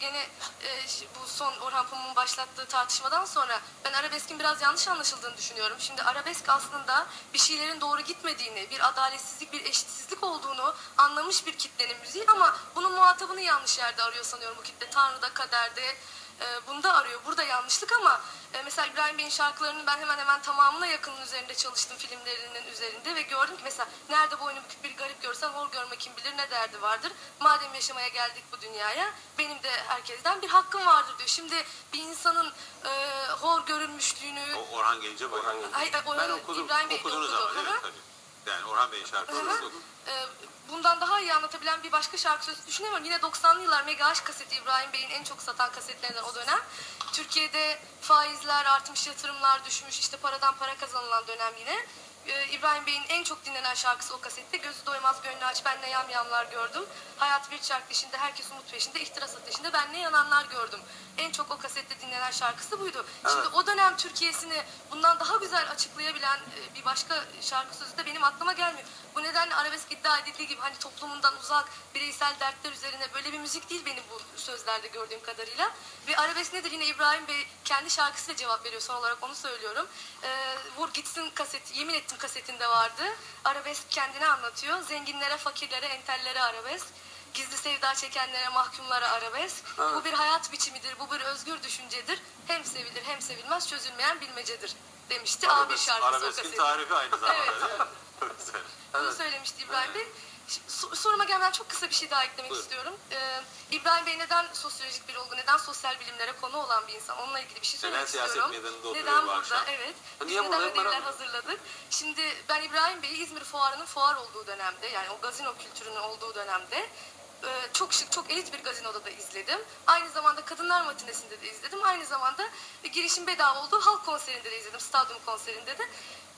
gene e, bu son Orhan Pamuk'un başlattığı tartışmadan sonra ben arabeskin biraz yanlış anlaşıldığını düşünüyorum. Şimdi arabesk aslında bir şeylerin doğru gitmediğini, bir adaletsizlik, bir eşitsizlik olduğunu anlamış bir kitlenin müziği ama bunun muhatabını yanlış yerde arıyor sanıyorum bu kitle. Tanrı'da, kaderde, e, bunda arıyor. Burada yanlışlık ama e, mesela İbrahim Bey'in şarkılarının ben hemen hemen tamamına yakının üzerinde çalıştım filmlerinin üzerinde ve gördüm ki mesela nerede boynu bükük bir garip görsen hor görme kim bilir ne derdi vardır. Madem yaşamaya geldik bu dünyaya benim de herkesten bir hakkım vardır diyor. Şimdi bir insanın e, hor görülmüşlüğünü O Orhan Gencebay. Orhan Gencebay. Ay, Ben okudum, İbrahim Bey Okudunuz okudu. ama Yani Orhan Bey'in şarkılarını Hı. Ee, bundan daha iyi anlatabilen bir başka şarkı sözü düşünemiyorum. Yine 90'lı yıllar Mega Aşk kaseti İbrahim Bey'in en çok satan kasetlerinden o dönem. Türkiye'de faizler artmış, yatırımlar düşmüş, işte paradan para kazanılan dönem yine. Ee, İbrahim Bey'in en çok dinlenen şarkısı o kasette. Gözü doymaz gönlü aç ben ne yamyamlar gördüm. Hayat bir çark dişinde herkes umut peşinde ihtiras ateşinde ben ne yananlar gördüm. En çok o kasette dinlenen şarkısı buydu. Şimdi o dönem Türkiye'sini bundan daha güzel açıklayabilen e, bir başka şarkı sözü de benim aklıma gelmiyor. Bu nedenle arabesk iddia edildiği gibi hani toplumundan uzak bireysel dertler üzerine böyle bir müzik değil benim bu sözlerde gördüğüm kadarıyla. Ve arabesk nedir yine İbrahim Bey kendi şarkısıyla cevap veriyor son olarak onu söylüyorum. Ee, Vur gitsin kaseti yemin ettim kasetinde vardı. Arabesk kendini anlatıyor. Zenginlere, fakirlere, entellere arabesk. Gizli sevda çekenlere, mahkumlara arabesk. Evet. Bu bir hayat biçimidir, bu bir özgür düşüncedir. Hem sevilir hem sevilmez çözülmeyen bilmecedir demişti. A1 Arabesk- şarkısı o Arabeskin kaseti. tarifi aynı zamanda Evet. Çok güzel. Bunu Evet. söylemişti İbrahim Bey. Şimdi so- soruma gelmeden çok kısa bir şey daha eklemek Buyurun. istiyorum. Ee, İbrahim Bey neden sosyolojik bir olgu, neden sosyal bilimlere konu olan bir insan? Onunla ilgili bir şey söylemek siyaset istiyorum. meydanında oturuyor Neden bu burada? akşam? Evet. Biz Niye neden buradayım? ödevler Merak hazırladık? Şimdi ben İbrahim Bey'i İzmir Fuarı'nın fuar olduğu dönemde, yani o gazino kültürünün olduğu dönemde e, çok şık, çok elit bir gazinoda da izledim. Aynı zamanda Kadınlar Matinesinde de izledim. Aynı zamanda e, girişim bedava olduğu halk konserinde de izledim, stadyum konserinde de.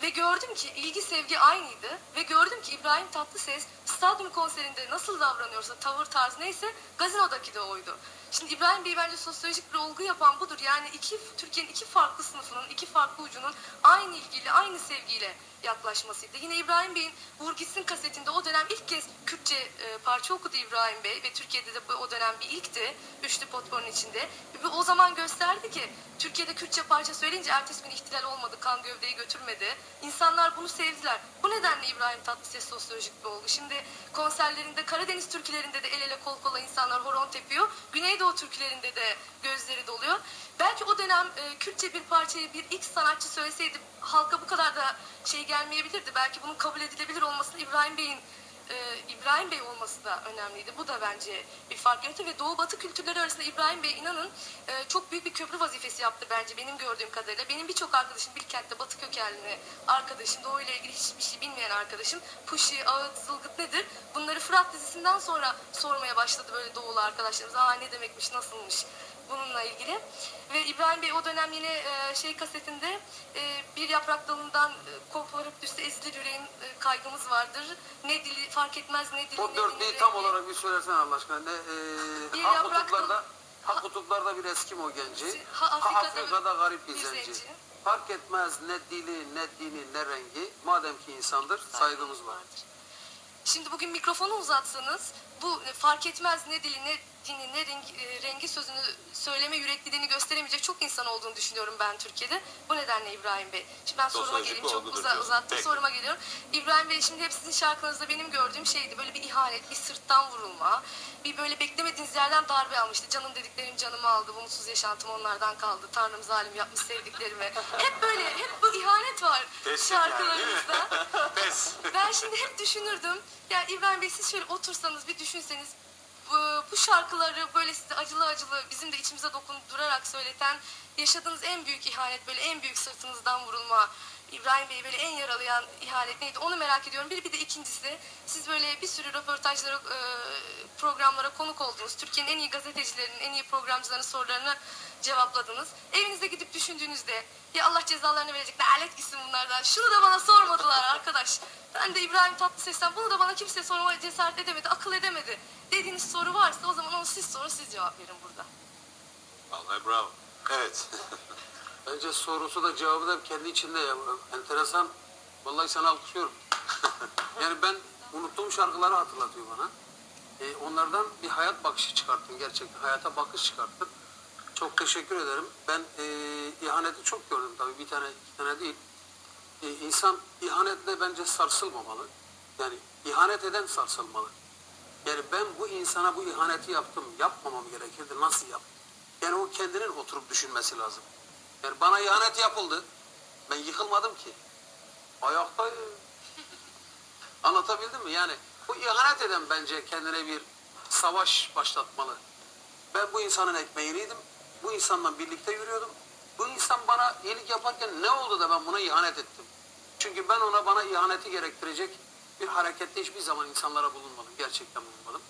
Ve gördüm ki ilgi sevgi aynıydı. Ve gördüm ki İbrahim Tatlıses stadyum konserinde nasıl davranıyorsa, tavır tarzı neyse gazinodaki de oydu. Şimdi İbrahim Bey bence sosyolojik bir olgu yapan budur. Yani iki Türkiye'nin iki farklı sınıfının, iki farklı ucunun aynı ilgiyle, aynı sevgiyle yaklaşmasıydı. Yine İbrahim Bey'in Vur Gitsin kasetinde o dönem ilk kez Kürtçe e, parça okudu İbrahim Bey ve Türkiye'de de bu o dönem bir ilkti. Üçlü potporun içinde. Ve o zaman gösterdi ki Türkiye'de Kürtçe parça söyleyince ertesi gün ihtilal olmadı, kan gövdeyi götürmedi. İnsanlar bunu sevdiler. Bu nedenle İbrahim Tatlıses sosyolojik bir olgu. Şimdi konserlerinde, Karadeniz türkülerinde de el ele horon tepiyor. Güneydoğu türkülerinde de gözleri doluyor. Belki o dönem e, Kürtçe bir parçayı bir X sanatçı söyleseydi halka bu kadar da şey gelmeyebilirdi. Belki bunun kabul edilebilir olmasını İbrahim Bey'in İbrahim Bey olması da önemliydi. Bu da bence bir fark yaratıyor ve Doğu Batı kültürleri arasında İbrahim Bey inanın e, çok büyük bir köprü vazifesi yaptı bence benim gördüğüm kadarıyla. Benim birçok arkadaşım Bilkent'te Batı kökenli arkadaşım, Doğu ile ilgili hiçbir şey bilmeyen arkadaşım Puşi, Ağıt, Zılgıt nedir? Bunları Fırat dizisinden sonra sormaya başladı böyle Doğulu arkadaşlarımız. Aa ne demekmiş, nasılmış? bununla ilgili. Ve İbrahim Bey o dönem yine e, şey kasetinde e, bir yaprak dalından e, koparıp düşse ezilir yüreğin e, kaygımız vardır. Ne dili fark etmez ne dili O ne dörtlüğü tam rengi. olarak bir söylesene Allah aşkına. Ne, Bir e, ha yaprak kutuplarda, dal- ha kutuplarda bir Eskimo genci, Ha ha Afrika'da Afrika'da, garip bir bir zenci. zenci. Fark etmez ne dili, ne dini, ne rengi. Madem ki insandır, saygımız var. Şimdi bugün mikrofonu uzatsanız bu e, fark etmez ne dili ne dini ne rengi, e, rengi sözünü söyleme yürekliliğini gösteremeyecek çok insan olduğunu düşünüyorum ben Türkiye'de. Bu nedenle İbrahim Bey. Şimdi ben soruma geleyim çok uza, uzattım Peki. soruma geliyorum. İbrahim Bey şimdi hep sizin şarkınızda benim gördüğüm şeydi böyle bir ihanet, bir sırttan vurulma, bir böyle beklemediğiniz yerden darbe almıştı. Canım dediklerim canımı aldı, bu mutsuz yaşantım onlardan kaldı. Tanrım zalim yapmış sevdiklerime. Hep böyle, hep bu ihanet var Pes yani, şarkılarınızda. Pes. Ben şimdi hep düşünürdüm. Yani İbrahim Bey siz şöyle otursanız bir düşünseniz bu, şarkıları böyle size acılı acılı bizim de içimize dokundurarak söyleten yaşadığınız en büyük ihanet böyle en büyük sırtınızdan vurulma İbrahim Bey'i böyle en yaralayan ihanet neydi onu merak ediyorum. Bir, bir de ikincisi siz böyle bir sürü röportajlara e, programlara konuk oldunuz. Türkiye'nin en iyi gazetecilerinin en iyi programcıların sorularını cevapladınız. Evinizde gidip düşündüğünüzde ya Allah cezalarını verecek lanet gitsin bunlardan. Şunu da bana sormadılar arkadaş. Ben de İbrahim Tatlıses'ten bunu da bana kimse sormaya cesaret edemedi, akıl edemedi. Dediğiniz soru varsa o zaman onu siz sorun, siz cevap verin burada. Vallahi bravo. Evet. Bence sorusu da cevabı da kendi içinde ya. Enteresan. Vallahi sana alkışlıyorum. yani ben unuttuğum şarkıları hatırlatıyor bana. E, onlardan bir hayat bakışı çıkarttın gerçekten. Hayata bakış çıkarttın. Çok teşekkür ederim. Ben e, ihaneti çok gördüm tabii. Bir tane iki tane değil. E, insan ihanetle bence sarsılmamalı. Yani ihanet eden sarsılmalı. Yani ben bu insana bu ihaneti yaptım, yapmamam gerekirdi, nasıl yaptım? Yani o kendinin oturup düşünmesi lazım. Yani bana ihanet yapıldı, ben yıkılmadım ki. Ayaktayım. Anlatabildim mi? Yani bu ihanet eden bence kendine bir savaş başlatmalı. Ben bu insanın ekmeğini yedim, bu insanla birlikte yürüyordum. Bu insan bana iyilik yaparken ne oldu da ben buna ihanet ettim? Çünkü ben ona bana ihaneti gerektirecek bir harekette hiçbir zaman insanlara bulunmadım. Gerçekten bulunmadım.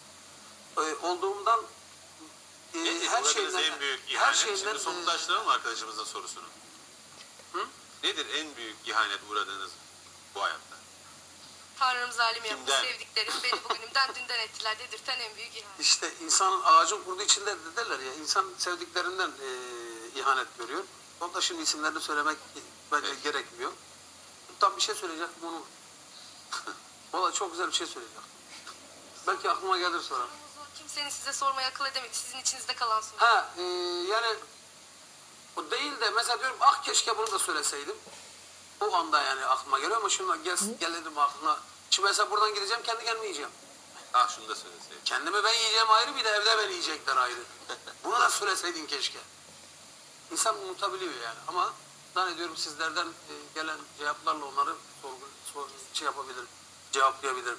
Ee, olduğumdan e, Nedir her şeyden, en büyük her ihanet? şeyden Şimdi e, somutlaştıralım mı arkadaşımızın sorusunu? Hı? Nedir en büyük ihanet uğradığınız bu hayatta? Tanrım zalim Kimden? sevdiklerim beni bugünümden dünden ettiler dedirten en büyük ihanet. İşte insanın ağacın kurdu içinde derler ya insan sevdiklerinden e, ihanet görüyor. Onu da şimdi isimlerini söylemek bence Evet. gerekmiyor. Tam bir şey söyleyecektim onu. Valla çok güzel bir şey söyleyecektim. Belki aklıma gelir sonra. Kimsenin size sormaya akıl edemedi. Sizin içinizde kalan soru. Ha e, yani o değil de mesela diyorum ah keşke bunu da söyleseydim. O anda yani aklıma geliyor ama şimdi gel, gelirim aklına. Şimdi mesela buradan gideceğim kendi kendime yiyeceğim. Ah şunu da söyleseydim. Kendimi ben yiyeceğim ayrı bir de evde beni yiyecekler ayrı. Bunu da söyleseydin keşke. İnsan unutabiliyor yani ama zannediyorum sizlerden e, gelen cevaplarla onları sorgu, sor, şey yapabilirim, cevaplayabilirim.